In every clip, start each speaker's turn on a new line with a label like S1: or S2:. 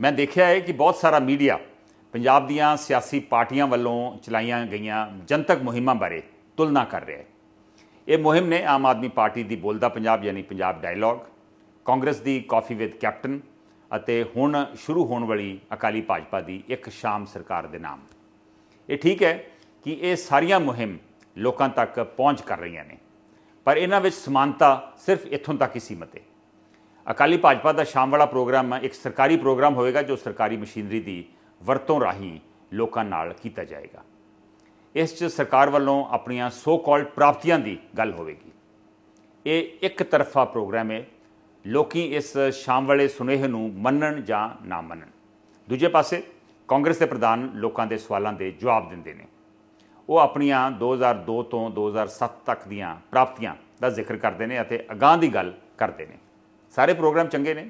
S1: ਮੈਂ ਦੇਖਿਆ ਹੈ ਕਿ ਬਹੁਤ ਸਾਰਾ ਮੀਡੀਆ ਪੰਜਾਬ ਦੀਆਂ ਸਿਆਸੀ ਪਾਰਟੀਆਂ ਵੱਲੋਂ ਚਲਾਈਆਂ ਗਈਆਂ ਜਨਤਕ ਮੁਹਿੰਮਾਂ ਬਾਰੇ ਤੁਲਨਾ ਕਰ ਰਿਹਾ ਹੈ। ਇਹ ਮੁਹਿੰਮ ਨੇ ਆਮ ਆਦਮੀ ਪਾਰਟੀ ਦੀ ਬੋਲਦਾ ਪੰਜਾਬ ਯਾਨੀ ਪੰਜਾਬ ਡਾਇਲੌਗ, ਕਾਂਗਰਸ ਦੀ ਕਾਫੀ ਵਿਦ ਕੈਪਟਨ ਅਤੇ ਹੁਣ ਸ਼ੁਰੂ ਹੋਣ ਵਾਲੀ ਅਕਾਲੀ ਭਾਜਪਾ ਦੀ ਇੱਕ ਸ਼ਾਮ ਸਰਕਾਰ ਦੇ ਨਾਮ। ਇਹ ਠੀਕ ਹੈ ਕਿ ਇਹ ਸਾਰੀਆਂ ਮੁਹਿੰਮ ਲੋਕਾਂ ਤੱਕ ਪਹੁੰਚ ਕਰ ਰਹੀਆਂ ਨੇ, ਪਰ ਇਹਨਾਂ ਵਿੱਚ ਸਮਾਨਤਾ ਸਿਰਫ ਇੱਥੋਂ ਤੱਕ ਹੀ ਸੀਮਤ ਹੈ। ਅਕਾਲੀ ਭਾਜਪਾ ਦਾ ਸ਼ਾਮ ਵਾਲਾ ਪ੍ਰੋਗਰਾਮ ਇੱਕ ਸਰਕਾਰੀ ਪ੍ਰੋਗਰਾਮ ਹੋਵੇਗਾ ਜੋ ਸਰਕਾਰੀ ਮਸ਼ੀਨਰੀ ਦੀ ਵਰਤੋਂ ਰਾਹੀਂ ਲੋਕਾਂ ਨਾਲ ਕੀਤਾ ਜਾਏਗਾ। ਇਸ 'ਚ ਸਰਕਾਰ ਵੱਲੋਂ ਆਪਣੀਆਂ ਸੋ ਕਾਲਡ ਪ੍ਰਾਪਤੀਆਂ ਦੀ ਗੱਲ ਹੋਵੇਗੀ। ਇਹ ਇੱਕ ਤਰਫਾ ਪ੍ਰੋਗਰਾਮ ਹੈ, ਲੋਕੀ ਇਸ ਸ਼ਾਮ ਵਾਲੇ ਸੁਨੇਹੇ ਨੂੰ ਮੰਨਣ ਜਾਂ ਨਾ ਮੰਨਣ। ਦੂਜੇ ਪਾਸੇ, ਕਾਂਗਰਸ ਦੇ ਪ੍ਰਧਾਨ ਲੋਕਾਂ ਦੇ ਸਵਾਲਾਂ ਦੇ ਜਵਾਬ ਦਿੰਦੇ ਨੇ। ਉਹ ਆਪਣੀਆਂ 2002 ਤੋਂ 2007 ਤੱਕ ਦੀਆਂ ਪ੍ਰਾਪਤੀਆਂ ਦਾ ਜ਼ਿਕਰ ਕਰਦੇ ਨੇ ਅਤੇ ਅਗਾਹ ਦੀ ਗੱਲ ਕਰਦੇ ਨੇ। ਸਾਰੇ ਪ੍ਰੋਗਰਾਮ ਚੰਗੇ ਨੇ।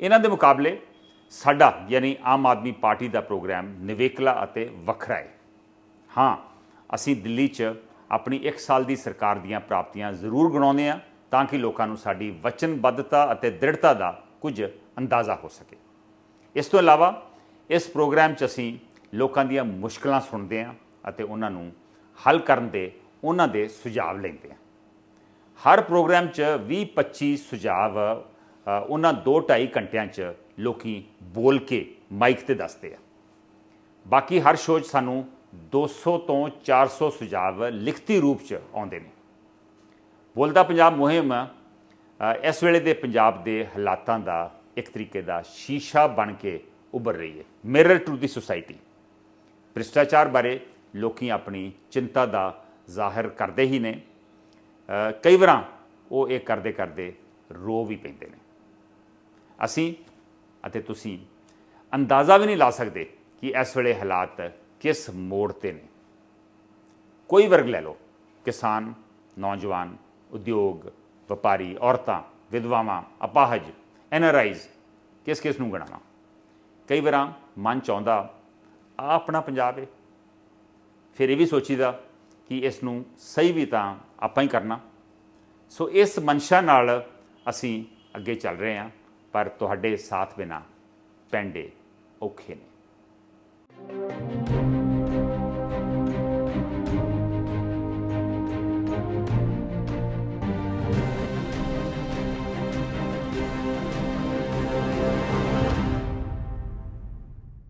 S1: ਇਹਨਾਂ ਦੇ ਮੁਕਾਬਲੇ ਸਾਡਾ, ਯਾਨੀ ਆਮ ਆਦਮੀ ਪਾਰਟੀ ਦਾ ਪ੍ਰੋਗਰਾਮ ਨਿਵੇਕਲਾ ਅਤੇ ਵੱਖਰਾ ਹੈ। ਹਾਂ, ਅਸੀਂ ਦਿੱਲੀ 'ਚ ਆਪਣੀ 1 ਸਾਲ ਦੀ ਸਰਕਾਰ ਦੀਆਂ ਪ੍ਰਾਪਤੀਆਂ ਜ਼ਰੂਰ ਗਣਾਉਂਦੇ ਆ ਤਾਂ ਕਿ ਲੋਕਾਂ ਨੂੰ ਸਾਡੀ ਵਚਨਬੱਧਤਾ ਅਤੇ ਦ੍ਰਿੜਤਾ ਦਾ ਕੁਝ ਅੰਦਾਜ਼ਾ ਹੋ ਸਕੇ। ਇਸ ਤੋਂ ਇਲਾਵਾ ਇਸ ਪ੍ਰੋਗਰਾਮ 'ਚ ਅਸੀਂ ਲੋਕਾਂ ਦੀਆਂ ਮੁਸ਼ਕਲਾਂ ਸੁਣਦੇ ਆ ਅਤੇ ਉਹਨਾਂ ਨੂੰ ਹੱਲ ਕਰਨ ਦੇ ਉਹਨਾਂ ਦੇ ਸੁਝਾਅ ਲੈਂਦੇ ਆ ਹਰ ਪ੍ਰੋਗਰਾਮ 'ਚ 20-25 ਸੁਝਾਅ ਉਹਨਾਂ 2-2.5 ਘੰਟਿਆਂ 'ਚ ਲੋਕੀ ਬੋਲ ਕੇ ਮਾਈਕ ਤੇ ਦੱਸਦੇ ਆ। ਬਾਕੀ ਹਰ ਸ਼ੋਅ 'ਚ ਸਾਨੂੰ 200 ਤੋਂ 400 ਸੁਝਾਵ ਲਿਖਤੀ ਰੂਪ 'ਚ ਆਉਂਦੇ ਨੇ। ਬੋਲਦਾ ਪੰਜਾਬ ਮੁਹਿੰਮ ਇਸ ਵੇਲੇ ਦੇ ਪੰਜਾਬ ਦੇ ਹਾਲਾਤਾਂ ਦਾ ਇੱਕ ਤਰੀਕੇ ਦਾ ਸ਼ੀਸ਼ਾ ਬਣ ਕੇ ਉੱਭਰ ਰਹੀ ਹੈ। ਮਿਰਰ ਟੂ ਦੀ ਸੁਸਾਇਟੀ ਭ੍ਰਿਸ਼ਟਾਚਾਰ ਬਾਰੇ ਲੋਕੀ ਆਪਣੀ ਚਿੰਤਾ ਦਾ ਜ਼ਾਹਿਰ ਕਰਦੇ ਹੀ ਨੇ। ਕਈ ਵਾਰਾਂ ਉਹ ਇਹ ਕਰਦੇ ਕਰਦੇ ਰੋ ਵੀ ਪੈਂਦੇ ਨੇ। ਅਸੀਂ ਅਤੇ ਤੁਸੀਂ ਅੰਦਾਜ਼ਾ ਵੀ ਨਹੀਂ ਲਾ ਸਕਦੇ ਕਿ ਇਸ ਵੇਲੇ ਹਾਲਾਤ ਕਿਸ ਮੋੜ ਤੇ ਨੇ। ਕੋਈ ਵਰਗ ਲੈ ਲਓ, ਕਿਸਾਨ, ਨੌਜਵਾਨ, ਉਦਯੋਗ, ਵਪਾਰੀ, ਔਰਤਾਂ, ਵਿਧਵਾਵਾਂ, ਅਪਾਹਜ ਐਨਆਰਆਈਜ਼ ਕਿਸ ਕਿਸ ਨੂੰ ਗਣਾਵਾਂ? ਕਈ ਵਾਰਾਂ ਮਨ ਚਾਹੁੰਦਾ, ਆ ਆਪਣਾ ਪੰਜਾਬ ਹੈ ਫਿਰ ਇਹ ਵੀ ਸੋਚੀਦਾ ਕਿ ਇਸ ਨੂੰ ਸਹੀ ਵੀ ਤਾਂ ਆਪਾਂ ਹੀ ਕਰਨਾ। ਸੋ ਇਸ ਮਨਸ਼ਾ ਨਾਲ ਅਸੀਂ ਅੱਗੇ ਚੱਲ ਰਹੇ ਹਾਂ। ਪਰ ਤੁਹਾਡੇ ਸਾਥ ਬਿਨਾ ਪੈਂਡੇ ਔਖੇ ਨੇ।